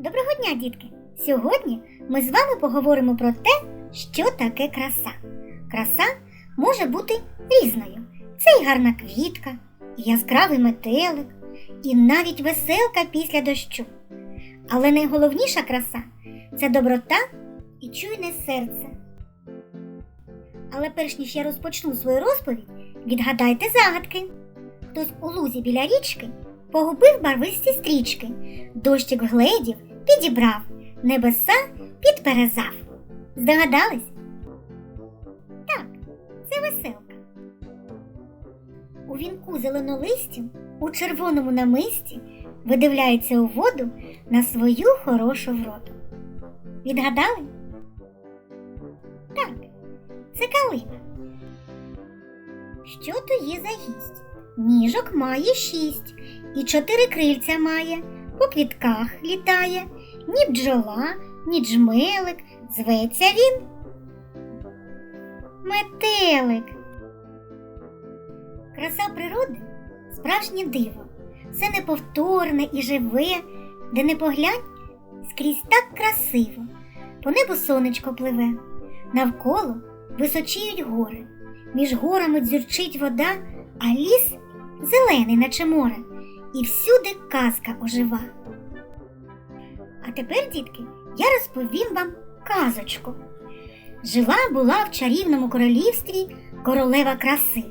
Доброго дня, дітки! Сьогодні ми з вами поговоримо про те, що таке краса. Краса може бути різною. Це і гарна квітка, і яскравий метелик, і навіть веселка після дощу. Але найголовніша краса це доброта і чуйне серце. Але перш ніж я розпочну свою розповідь, відгадайте загадки. Хтось у лузі біля річки погубив барвисті стрічки, дощик вгледів, підібрав, небеса підперезав. Здогадались? Так, це веселка. У вінку зеленолистів у червоному намисті видивляється у воду на свою хорошу вроду. Відгадали? Так, це калина. Що то є за гість? Ніжок має шість, і чотири крильця має, по квітках літає, ні бджола, ні джмелик, зветься він. Метелик. Краса природи справжнє диво, все неповторне і живе, де не поглянь, скрізь так красиво, по небу сонечко пливе, навколо височіють гори, між горами дзюрчить вода, а ліс зелений, наче море, і всюди казка ожива. А тепер, дітки, я розповім вам казочку. Жила була в чарівному королівстві королева краси.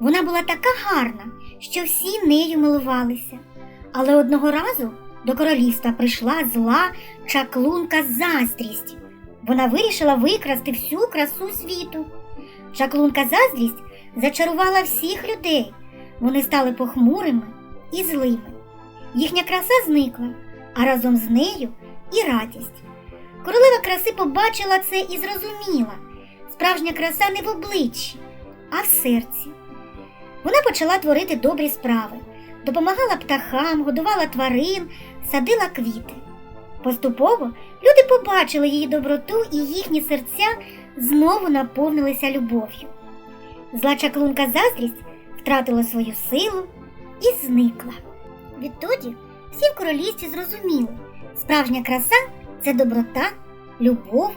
Вона була така гарна, що всі нею милувалися. Але одного разу до королівства прийшла зла чаклунка заздрість. Вона вирішила викрасти всю красу світу. Чаклунка заздрість зачарувала всіх людей. Вони стали похмурими і злими. Їхня краса зникла, а разом з нею і радість. Королева краси побачила це і зрозуміла справжня краса не в обличчі, а в серці. Вона почала творити добрі справи, допомагала птахам, годувала тварин, садила квіти. Поступово люди побачили її доброту і їхні серця знову наповнилися любов'ю. Зла чаклунка заздрість втратила свою силу і зникла. Відтоді всі в королівстві зрозуміли, справжня краса це доброта, любов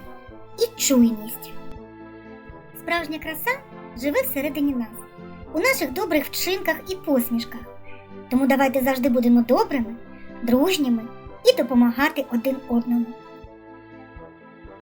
і чуйність. Справжня краса живе всередині нас, у наших добрих вчинках і посмішках. Тому давайте завжди будемо добрими, дружніми і допомагати один одному.